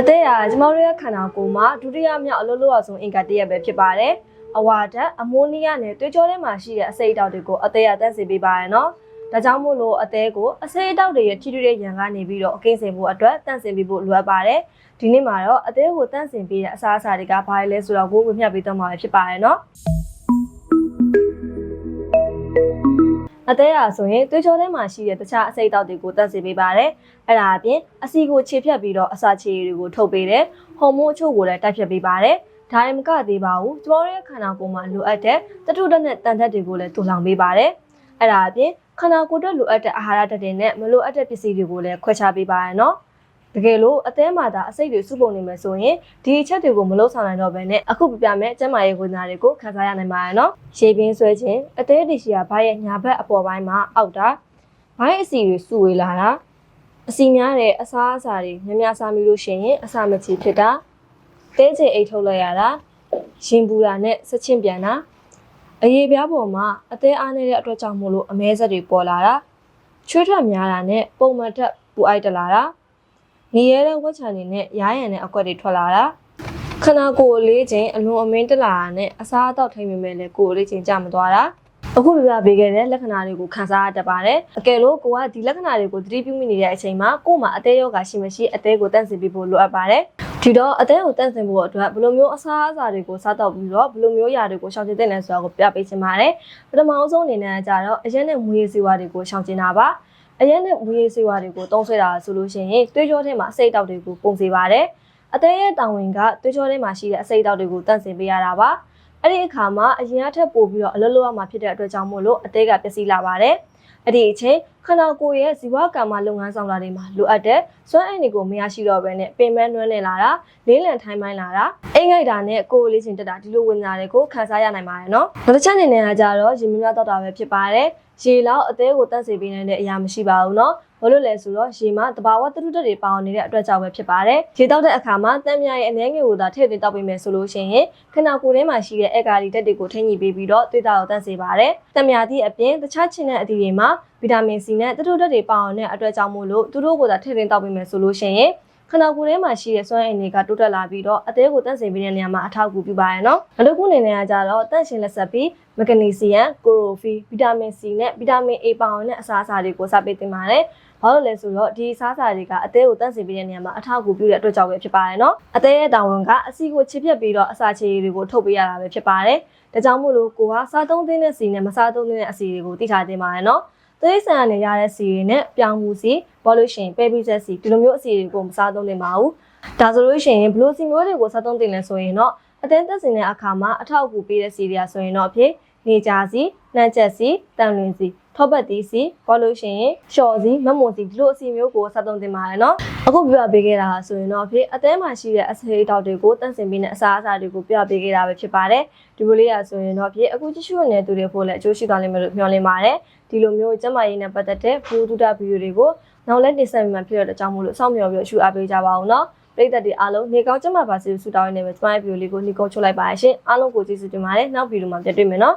အသက်ရကျမတို့ရဲ့ခန္ဓာကိုယ်မှာဒုတိယမြောက်အလုပ်လုပ်ရဆုံးအင်္ဂါတစ်ရက်ပဲဖြစ်ပါတယ်။အဝါဓာတ်အမိုးနီးယားနဲ့သွေးကြောထဲမှာရှိတဲ့အဆိပ်အတောက်တွေကိုအသက်ရတန့်စေပေးပါရနော်။ဒါကြောင့်မို့လို့အသက်ကိုအဆိပ်အတောက်တွေရဲ့ထိတွေ့တဲ့ရန်ကနေပြီးတော့အကင်းစင်ဖို့အတွက်တန့်စင်ပေးဖို့လိုအပ်ပါတယ်။ဒီနေ့မှာတော့အသက်ကိုတန့်စင်ပေးတဲ့အစားအစာတွေကဘာလဲဆိုတော့ကိုယ်ဝေမျှပေးတော့မှာဖြစ်ပါတယ်နော်။ အသေးရဆိုရင်သွေးကြောထဲမှာရှိတဲ့တခြားအဆိပ်အတောက်တွေကိုတန့်စေပေးပါတယ်။အဲ့ဒါအပြင်အစီကိုခြေဖြတ်ပြီးတော့အစာခြေရည်တွေကိုထုတ်ပေးတယ်။ဟော်မုန်းအချို့ကိုလည်းတိုက်ဖြတ်ပေးပါတယ်။ဒါရင်မကသေးပါဘူး။ကျမတို့ရဲ့ခန္ဓာကိုယ်မှာလိုအပ်တဲ့တထုဓာတ်နဲ့တန်ဓာတ်တွေကိုလည်းတူလောင်ပေးပါတယ်။အဲ့ဒါအပြင်ခန္ဓာကိုယ်အတွက်လိုအပ်တဲ့အာဟာရဓာတ်တွေနဲ့မလိုအပ်တဲ့ပစ္စည်းတွေကိုလည်းခွဲခြားပေးပါရနော်။ တကယ်လို့အသေးမှသာအစိတ်တွေစုပုံနေမယ်ဆိုရင်ဒီအချက်တွေကိုမလုံဆောင်နိုင်တော့ဘဲနဲ့အခုပြပြမဲ့ကျန်းမာရေးဝန်သားတွေကိုခံစားရနိုင်ပါရနော်။ရေပင်းဆွဲခြင်းအသေးတီရှိရာဘာရဲ့ညာဘက်အပေါ်ပိုင်းမှာအောက်တာဘိုင်းအစီတွေစုဝေးလာတာအစီများတဲ့အစားအစာတွေများများစားမိလို့ရှိရင်အစာမချေဖြစ်တာတဲချေအိတ်ထုတ်လိုက်ရတာရင်ပူတာနဲ့ဆက်ချင်းပြန်တာအရေးပြားပေါ်မှာအသေးအားနေတဲ့အတွက်ကြောင့်မို့လို့အမဲဆက်တွေပေါ်လာတာချွေးထွက်များတာနဲ့ပုံမှန်ထက်ပူအိုက်တလာတာ နေရတဲ့ဝက်ချန်တွေနဲ့ရားရံတဲ့အကွက်တွေထွက်လာတာခန္ဓာကိုယ်လေးချင်းအလွန်အမင်းတက်လာတာနဲ့အစားအသောက်ထိမ့်မိမဲ့လေကိုယ်လေးချင်းကြမသွားတာအခုပြပြပေးခဲ့တဲ့လက္ခဏာတွေကိုခံစားရတတ်ပါတယ်။အကယ်လို့ကိုကဒီလက္ခဏာတွေကိုသတိပြုမိနေတဲ့အချိန်မှာကို့မှာအသေးရောဂါရှိမရှိအသေးကိုတန့်စင်ပေးဖို့လိုအပ်ပါတယ်။ဒီတော့အသေးကိုတန့်စင်ဖို့အတွက်ဘယ်လိုမျိုးအစားအစာတွေကိုစားတော့ပြီးတော့ဘယ်လိုမျိုးຢာတွေကိုရှောင်ကျဉ်တဲ့လဲဆိုတာကိုပြပေးချင်ပါတယ်။ပထမအဆုံးအနေနဲ့ကြတော့အရက်နဲ့မွေးရည်စေဝါတွေကိုရှောင်ကျဉ်တာပါ။ အရက်နဲ့မွေးရည်စေဝါတွေကိုတုံးဆွဲတာဆိုလို့ရှိရင်သွေးကြောထဲမှာအဆိပ်အတောက်တွေကိုပုံစေပါတယ်။အသေးရဲ့တောင်ဝင်ကသွေးကြောထဲမှာရှိတဲ့အဆိပ်အတောက်တွေကိုတန့်စင်ပေးရတာပါ။အဲ့ဒီအခါမှာအရင်အထက်ပို့ပြီးတော့အလုပ်လုပ်ရမှာဖြစ်တဲ့အတွက်ကြောင့်မို့လို့အသေးကပျက်စီးလာပါတယ်။ အဲ့ဒီအချိန်ခန္ဓာကိုယ်ရဲ့ဇီဝကမ္မလုပ်ငန်းဆောင်တာတွေမှာလိုအပ်တဲ့စွမ်းအင်တွေကိုမရရှိတော့ဘဲနဲ့ပင်ပန်းနွမ်းနေလာတာလေးလံထိုင်းပိုင်းလာတာအိမ်ငိုက်တာနဲ့ကိုယ်လေးချင်းတက်တာဒီလိုဝင်လာတဲ့ကိုခံစားရနိုင်ပါတယ်နော်။နောက်တစ်ချက်အနေနဲ့ကကြတော့ရေမများတော့တာပဲဖြစ်ပါတယ်။ရေလောက်အသေးကိုတန့်စေပေးနိုင်တဲ့အရာမရှိပါဘူးနော်။ ဘာလို့လဲဆိုတော့ရေမှာတဘာဝတတုတက်တွေပါဝင်နေတဲ့အတွက်ကြောင့်ပဲဖြစ်ပါတယ်။ရေတောက်တဲ့အခါမှာတန်မြာရဲ့အနေငယ်ကိုသာထည့်သွင်းတောက်ပေးမယ်ဆိုလို့ရှိရင်ခန္ဓာကိုယ်ထဲမှာရှိတဲ့အေကာလီတက်တွေကိုထိန်းညှိပေးပြီးတော့သွေးသားကိုတန့်စေပါတယ်။တန်မြာသည့်အပြင်တခြားချင်းတဲ့အသီးတွေမှာဗီတာမင်စီနဲ့တတုတက်တွေပါဝင်တဲ့အတွက်ကြောင့်မို့လို့သူတို့ကိုသာထည့်သွင်းတောက်ပေးမယ်ဆိုလို့ရှိရင်ခန္ဓာကိုယ်ထဲမှာရှိတဲ့စွမ်းအင်တွေကတိုးတက်လာပြီးတော့အသေးကိုတန့်စင်ပေးတဲ့နေရာမှာအထောက်အကူပြုပါရနော်။အလုပ်ကုနေနေရကြတော့တန့်ရှင်လက်ဆက်ပြီးမဂနီဆီယမ်၊ကိုရိုဖီဗီတာမင်စီနဲ့ဗီတာမင် A ပါဝင်တဲ့အစားအစာတွေကိုစပေးတင်ပါတယ်။ဘာလို့လဲဆိုတော့ဒီအစားအစာတွေကအသေးကိုတန့်စင်ပေးတဲ့နေရာမှာအထောက်အကူပြုတဲ့အတွက်ကြောင့်ပဲဖြစ်ပါတယ်နော်။အသေးရဲ့တာဝန်ကအစီကိုချစ်ဖြတ်ပြီးတော့အစာချေတွေကိုထုတ်ပေးရတာပဲဖြစ်ပါတယ်။ဒါကြောင့်မို့လို့ကိုကစားသုံးသင်းတဲ့စီနဲ့မစားသုံးသင်းတဲ့အစီတွေကိုသိထားတင်ပါတယ်နော်။သွေးဆန်ကနေရတဲ့စီတွေနဲ့ပြောင်းမှုစီဘောလို့ရှိရင်ပဲပြီးဆက်စီဒီလိုမျိုးအစီတွေကိုမစားသုံးသင့်ပါဘူး။ဒါဆိုလို့ရှိရင်ဘလို့စီမျိုးတွေကိုစားသုံးသင့်လဲဆိုရင်တော့အသင်းသက်စင်တဲ့အခါမှာအထောက်အကူပေးတဲ့စီတွေကဆိုရင်တော့အဖြစ်နေကြစီနှမ်းချက်စီတန်လွင်စီ ထောပတ်သီးစီဘောလို့ရှိရင်လျှော်စီမမွန်စီဒီလိုအစီမျိုးကိုစားသုံးသင့်ပါတယ်နော်။အခုပြပေးခဲ့တာဆိုရင်တော့အဖြစ်အသင်းမှာရှိတဲ့အစိအတောက်တွေကိုတန့်စင်ပေးတဲ့အစားအစာတွေကိုပြပေးခဲ့တာပဲဖြစ်ပါတယ်။ဒီလိုလေးရဆိုရင်တော့အဖြစ်အခုကြည့်ရှုနေတဲ့သူတွေဖို့လည်းအကျိုးရှိသွားလိမ့်မယ်လို့မျှော်လင့်ပါတယ်။ဒီလိုမျိုးကျန်းမာရေးနဲ့ပတ်သက်တဲ့ဘူဒုဒဗီဒီယိုတွေကိုနောက်လက်တင်ဆက်မှဖြစ်တဲ့အကြောင်းမို့လို့စောင့်မျှော်ပြီးရှုအားပေးကြပါအောင်နော်ပရိသတ်တွေအားလုံးနေကောင်းကျန်းမာပါစေလို့ဆုတောင်းရင်းနဲ့ပဲကျမရဲ့ဗီဒီယိုလေးကိုနှီးကုန်းချုပ်လိုက်ပါရရှင်အားလုံးကိုကျေးဇူးတင်ပါတယ်နောက်ဗီဒီယိုမှာပြန်တွေ့မယ်နော်